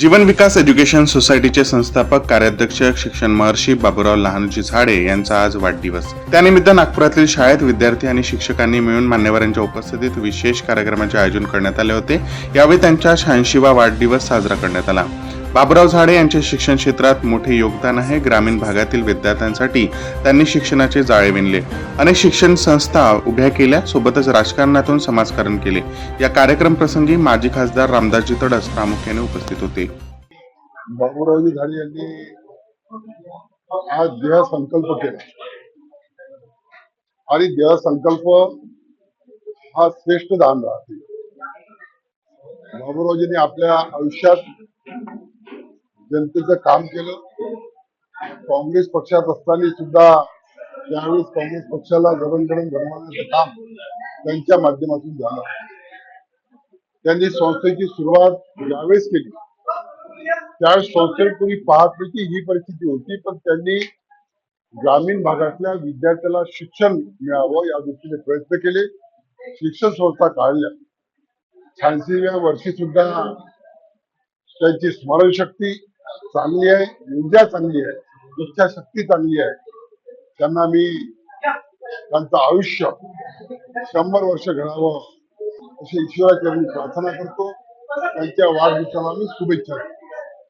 जीवन विकास education सोसायटीचे संस्थापक कार्याध्यक्ष शिक्षण महर्षी बाबूराव लहानजी झाडे यांचा आज वाढदिवस. त्यानिमित्त नागपुरातील शाळेत विद्यार्थी आणि शिक्षकांनी मिळून मान्यवरांच्या उपस्थितीत विशेष कार्यक्रमाचे आयोजन करण्यात आले होते. यावेळी त्यांच्या शहाऐंशीवा वाढदिवस साजरा करण्यात आला. बाबुराव झाडे यांचे शिक्षण क्षेत्रात मोठे योगदान आहे. ग्रामीण भागातील विद्यार्थ्यांसाठी त्यांनी शिक्षणाचे जाळे विणले. अनेक शिक्षण संस्था उभ्या केल्या सोबतच राजकारणातून समाजकारण केले. या कार्यक्रम प्रसंगी माजी खासदार रामदासजी तडस प्रामुख्याने उपस्थित होते. बाबुरावजी झाडे यांनी आज देह संकल्प केला. आणि देह संकल्प हा श्रेष्ठ दान राहते. बाबुरावजीने आपल्या आयुष्यात जनतेचं काम केलं. काँग्रेस पक्षात असताना सुद्धा त्यावेळेस काँग्रेस पक्षाला जडणघडण घडवण्याचं काम त्यांच्या माध्यमातून झालं. त्यांनी संस्थेची सुरुवात ज्यावेळेस केली त्यावेळेस संस्थेत कोणी पाहत नाही ही परिस्थिती होती पण त्यांनी ग्रामीण भागातल्या विद्यार्थ्याला शिक्षण मिळावं या दृष्टीने प्रयत्न केले. शिक्षण संस्था काढल्या. शहाऐंशीव्या वर्षी सुद्धा त्यांची स्मरणशक्ती चांगली आहे ऊर्जा चांगली आहे इच्छा शक्ती चांगली आहे. त्यांना मी त्यांचं आयुष्य शंभर वर्ष घडावं अशी ईश्वराचरणी प्रार्थना करतो. त्यांच्या वाढदिवसाला मी शुभेच्छा देतो.